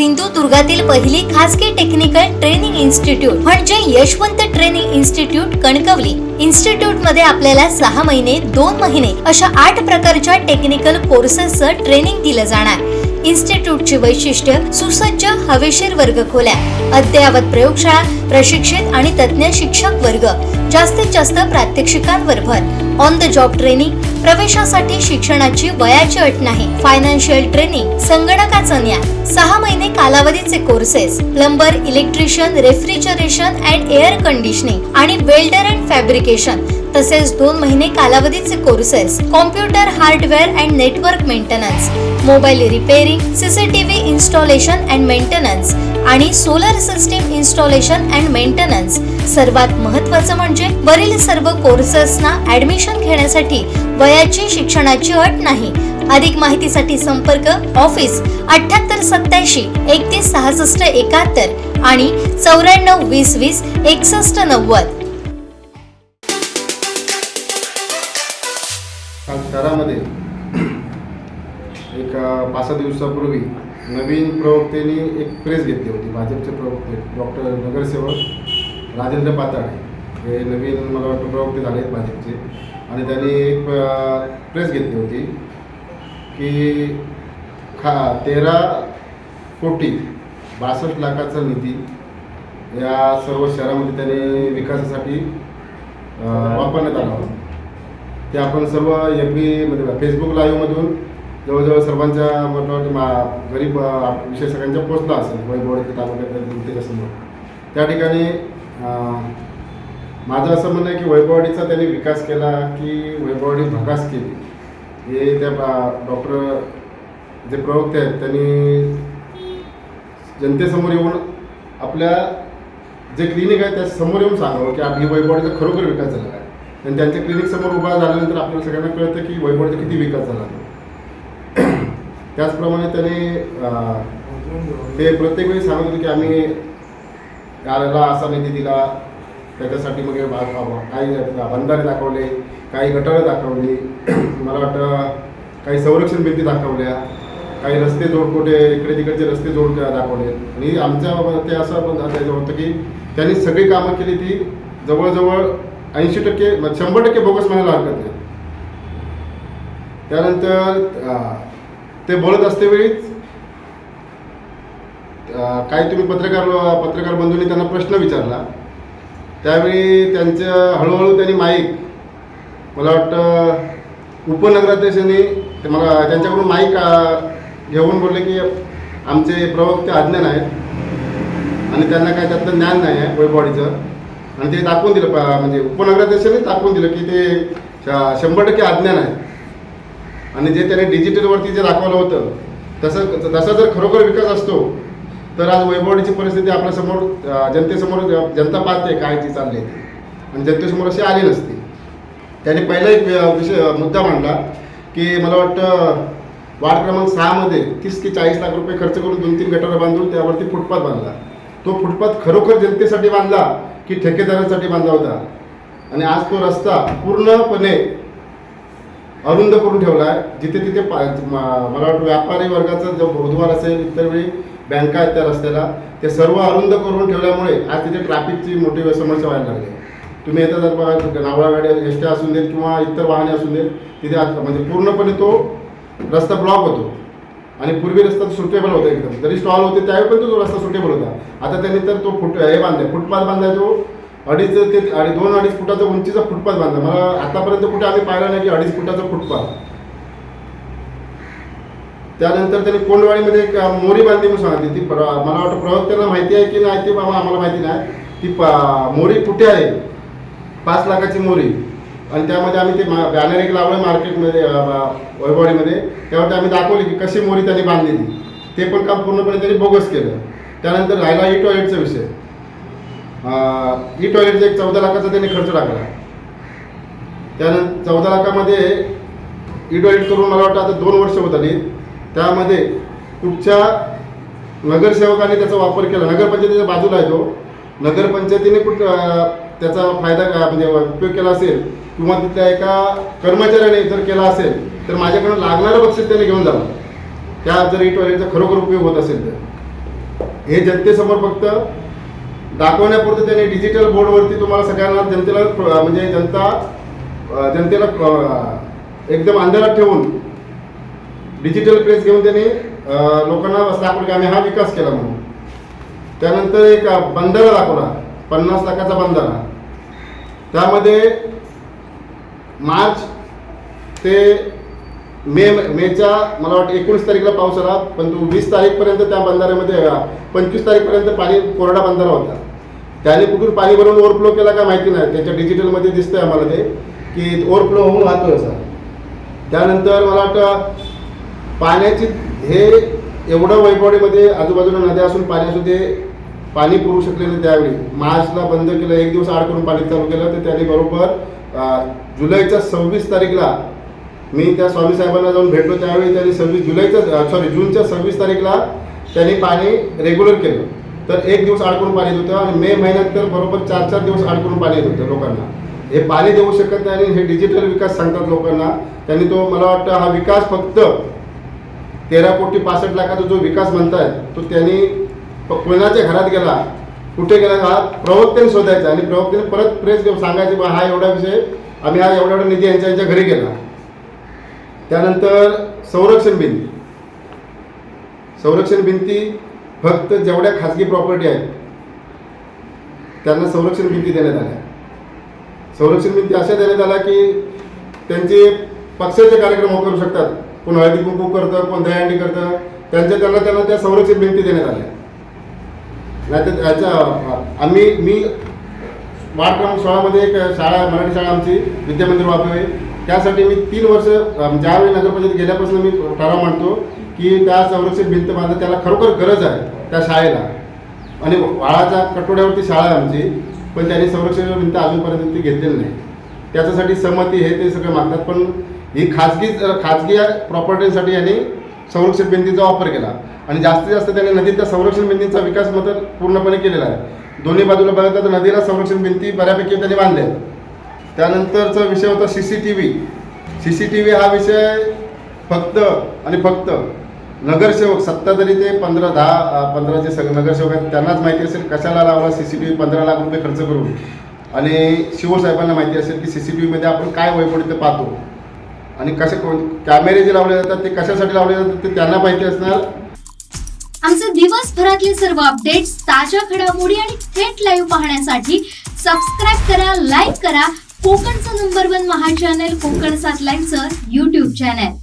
सिंधुदुर्गातील पहिली खासगी technical training institute म्हणजे यशवंत ट्रेनिंग इन्स्टिट्यूट कणकवली. इन्स्टिट्यूटमध्ये आपल्याला सहा महिने दोन महिने अशा आठ प्रकारच्या टेक्निकल कोर्सेसचं ट्रेनिंग दिलं जाणार. इन्स्टिट्यूटची वैशिष्ट्य सुसज्ज हवेशीर वर्ग खोल्या अद्ययावत प्रयोगशाळा प्रशिक्षित आणि तज्ज्ञ शिक्षक वर्ग जास्तीत जास्त प्रात्यक्षिकांवर भर. ऑन द जॉब ट्रेनिंग प्रवेशासाठी शिक्षणाची वयाची अट नाही. फायनान्शियल ट्रेनिंग संगणकाचं ज्ञान सहा महिने कालावधीचे courses plumber electrician refrigeration and air conditioning आणि वेल्डर अँड फॅब्रिकेशन तसेच दोन महिने कालावधीचे courses computer hardware and network maintenance mobile repairing CCTV installation and maintenance आणि solar system installation and maintenance सर्वात महत्त्वाचं म्हणजे वरील सर्व कोर्सेसना ऍडमिशन घेण्यासाठी वयाची शिक्षणाची अट नाही. अधिक माहितीसाठी संपर्क ऑफिस अठ्याहत्तर सत्याऐंशी एकतीस सहासष्ट एकाहत्तर आणि चौऱ्याण्णव वीस वीस एकसष्ट नव्वद. शहरामध्ये एक पाच सहा दिवसापूर्वी नवीन प्रवक्तेने एक प्रेस घेतली होती. भाजपचे प्रवक्ते डॉक्टर नगरसेवक राजेंद्र पाताळे. हे नवीन मला वाटतं प्रवक्ते झाले आहेत भाजपचे. आणि त्यांनी एक प्रेस घेतली होती की खा तेरा कोटी बासष्ट लाखाचा निधी या सर्व शहरामध्ये त्यांनी विकासासाठी वापरण्यात आला होता. ते आपण सर्व एफ बीमध्ये फेसबुक लाईव्हमधून जवळजवळ सर्वांच्या म्हटलं वाटतं मा गरीब अ, सगळ्यांच्या पोचला असेल वैभव तालुक्यात समोर. त्या ठिकाणी माझं असं म्हणणं आहे की वैभववाडीचा त्यांनी विकास केला की वैभववाडी भकास केली. हे त्या डॉक्टर जे प्रवक्ते आहेत त्यांनी जनतेसमोर येऊन आपल्या जे क्लिनिक आहे त्या समोर येऊन सांगावं की आपली वैभववाडीचा खरोखर विकास झाला आहे. आणि त्यांच्या क्लिनिकसमोर उभा झाल्यानंतर आपल्याला सगळ्यांना कळतं की वैभववाडीचा किती विकास झाला त्याचप्रमाणे त्याने ते प्रत्येक वेळी सांगत होते की आम्ही याला असा निधी दिला त्याच्यासाठी मग भाग व्हावा. काही बंधारे दाखवले काही गटारं दाखवली. मला वाटतं काही संरक्षण भिंती दाखवल्या. काही रस्ते जोडकोटे इकडे तिकडचे रस्ते जोड दाखवले. आणि आमच्या ते असं पण त्याचं होतं की त्यांनी सगळी कामं केली ती जवळजवळ ऐंशी टक्के म्हणजे शंभर टक्के बोगस म्हणायला हरकत नाही. त्यानंतर ते बोलत असतेवेळीच वेळीच काही तुम्ही पत्रकार पत्रकार बंधूंनी त्यांना प्रश्न विचारला. त्यावेळी त्यांचं हळूहळू त्यांनी माईक मला वाटतं उपनगराध्यक्षांनी ते मला त्यांच्याकडून माईक घेऊन बोलले की आमचे प्रवक्ते अज्ञान आहेत आणि त्यांना काय त्यातलं ज्ञान नाही आहे वैभवाडीचं आणि ते दाखवून दिलं प- म्हणजे उपनगराध्यक्षांनी दाखवून दिलं की ते श- शंभर टक्के अज्ञान आहे आणि जे त्याने डिजिटलवरती जे दाखवलं होतं तसं तसा जर खरोखर विकास असतो तर आज वैभवडीची परिस्थिती आपल्यासमोर जनतेसमोर जनता पाहते काय ती चालली आहे ती. आणि जनतेसमोर अशी आली नसती. त्याने पहिला एक विषय मुद्दा मांडला की मला वाटतं वार्ड क्रमांक सहामध्ये तीस ते चाळीस लाख रुपये खर्च करून दोन तीन गटारं बांधून त्यावरती फुटपाथ बांधला. तो फुटपाथ खरोखर जनतेसाठी बांधला की ठेकेदारांसाठी बांधला होता? आणि आज तो रस्ता पूर्णपणे अरुंद करून ठेवला आहे. जिथे तिथे पा मला वाटतं व्यापारी वर्गाचा जो बुधवार असेल इतर वेळी बँका आहेत त्या रस्त्याला ते सर्व अरुंद करून ठेवल्यामुळे आज तिथे ट्रॅफिकची मोठी समस्या व्हायला लागली आहे. तुम्ही येता जर बघा नावळा गाड्या एसट्या असू देत किंवा इतर वाहने असू देत तिथे म्हणजे पूर्णपणे तो रस्ता ब्लॉक होतो. आणि पूर्वी रस्ता सुटेबल होता एकदम. जरी स्टॉल होते त्यावेळी पण तो रस्ता सुटेबल होता. आता त्यांनी तर तो फुट हे बांधलाय फुटपाथ बांधलाय तो. अडीच ते अडी दोन अडीच फुटाचा उंचीचा फुटपाथ बांधला. मला आतापर्यंत कुठे आम्ही पाहिला नाही की अडीच फुटाचा फुटपाथ. त्यानंतर त्यांनी कोंडवाडीमध्ये एक मोरी बांधली म्हणून सांगितली. ती प्र- मला वाटतं प्रवक्त्यांना माहिती आहे की नाही ते बाबा आम्हाला माहिती नाही. ती पा मोरी कुठे आहे? पाच लाखाची मोरी. आणि त्यामध्ये आम्ही ते बॅनर एक लावलं मार्केटमध्ये वैभवाडीमध्ये ब- त्यावरती आम्ही दाखवली की कशी मोरी त्यांनी बांधलेली ते. पण काम पूर्णपणे त्यांनी बोगस केलं. त्यानंतर राहिला ई टॉयलेटचा विषय. ई टॉयलेटचा एक चौदा लाखाचा त्यांनी खर्च टाकला. त्यानंतर चौदा लाखामध्ये ई टॉयलेट करून मला वाटतं आता दोन वर्ष होत आली. त्यामध्ये कुठच्या नगरसेवकाने त्याचा वापर केला. नगरपंचायतीच्या बाजूला आहे तो. नगरपंचायतीने कुठ त्याचा फायदा का- म्हणजे उपयोग केला असेल किंवा तिथल्या एका कर्मचाऱ्याने जर केला असेल तर माझ्याकडून लागणारं बक्षीस त्याने घेऊन जावं. त्या जर ई टॉयलेटचा खरोखर उपयोग होत असेल तर. हे जनतेसमोर फक्त दाखवण्यापुरतं त्यांनी डिजिटल बोर्डवरती तुम्हाला सगळ्यांना जनतेला म्हणजे जनता जनतेला एकदम अंधारात ठेवून डिजिटल प्रेस घेऊन त्यांनी लोकांना दाखवलं की आम्ही हा विकास केला म्हणून. त्यानंतर एक बंधारा दाखवला पन्नास लाखाचा बंधारा त्यामध्ये मार्च ते मे मेच्या मला वाटतं एकोणीस तारीखला पाऊस आला पण तो वीस तारीखपर्यंत त्या बंधाऱ्यामध्ये पंचवीस तारीखपर्यंत पाणी कोरडा बंधारा होता. त्याने कुठून पाणी भरून ओव्हरफ्लो केला का माहिती नाही त्याच्या डिजिटलमध्ये दिसतंय आम्हाला ते की ओव्हरफ्लो होऊन वाहतोय असा त्यानंतर मला वाटतं पाण्याची हे एवढं वैभवडीमध्ये आजूबाजूला नद्या असून पाणी असून ते पाणी पुरू शकले नाही त्यावेळी. मार्चला बंद केलं एक दिवस आड करून पाणी चालू केलं तर त्याने बरोबर जुलैच्या सव्वीस तारीखला मी त्या स्वामी साहेबांना जाऊन भेटलो. त्यावेळी त्यांनी सव्वीस जुलैच्या सॉरी जूनच्या सव्वीस तारीखला त्यांनी पाणी रेग्युलर केलं. तर एक दिवस अडकून पाणी येत होतं आणि मे महिन्यात तर बरोबर चार चार दिवस अडकून पाणी येत होतं लोकांना. हे पाणी देऊ शकत नाही आणि हे डिजिटल विकास सांगतात लोकांना. त्यांनी तो मला वाटतं हा विकास फक्त तेरा कोटी पासष्ट लाखाचा जो विकास म्हणताय तो त्यांनी कोणाच्या घरात गेला कुठे गेला हा प्रवक्त्याने शोधायचा आणि प्रवक्त्याने परत प्रेस घेऊन सांगायचे बा हा एवढा विषय आम्ही हा एवढा एवढा निधी यांच्या यांच्या घरी गेला. त्यानंतर संरक्षण भिंती संरक्षण भिंती फक्त जेवढ्या खाजगी प्रॉपर्टी आहेत त्यांना संरक्षण भिंती देण्यात आल्या. संरक्षण भिंती अशा देण्यात आल्या की त्यांचे पक्षाचे कार्यक्रम करू शकतात. कोण हळदी कुंकू करतं कोण दहीहंडी करतं त्यांच्या त्यांना त्यांना त्या संरक्षित भिंती देण्यात आल्या. नाहीतर याच्या आम्ही मी वार्ड क्रमांक सोळामध्ये एक शाळा मराठी शाळा आमची विद्यामंदिर वापरावे त्यासाठी मी तीन वर्ष ज्यावेळी नगर परिषद गेल्यापासून मी ठराव मांडतो की त्या संरक्षित भिंत माझं त्याला खरोखर गरज आहे त्या शाळेला. आणि वाळाच्या कटोड्यावरती शाळा आहे आमची पण त्यांनी संरक्षण भिंत अजूनपर्यंत ती घेतलेली नाही. त्याच्यासाठी संमती हे ते सगळं मागतात पण ही खाजगी खाजगी प्रॉपर्टीसाठी यांनी संरक्षण भिंतीचा वापर केला. आणि जास्तीत जास्त त्यांनी नदीच्या संरक्षण भिंतीचा विकास मात्र पूर्णपणे केलेला आहे. दोन्ही बाजूला बघितलं तर नदीला संरक्षण भिंती बऱ्यापैकी त्यांनी बांधल्या आहेत. त्यानंतरचा विषय होता C C T V C C T V हा विषय फक्त आणि फक्त नगरसेवक सत्ताधारी ते पंधरा दहा पंधराचे पंधरा जे सगळे नगरसेवक आहेत त्यांनाच माहिती असेल कशाला लावला सी सी टी व्ही पंधरा लाख रुपये खर्च करून. आणि शिवसाहेबांना माहिती असेल की सी सी टी व्हीमध्ये आपण काय वैपड ते पाहतो. आणि कसे कोण कॅमेरे जे लावले जातात ते कशासाठी लावले जातात ते त्यांना माहिती असणार. आमचे दिवसभरातले सर्व अपडेट्स ताज्या घडामोडी आणि थेट लाईव्ह पाहण्यासाठी सबस्क्राईब करा लाईक करा. कोकणचं नंबर वन महा चॅनल कोकण सात लाईव्हचं युट्यूब चॅनल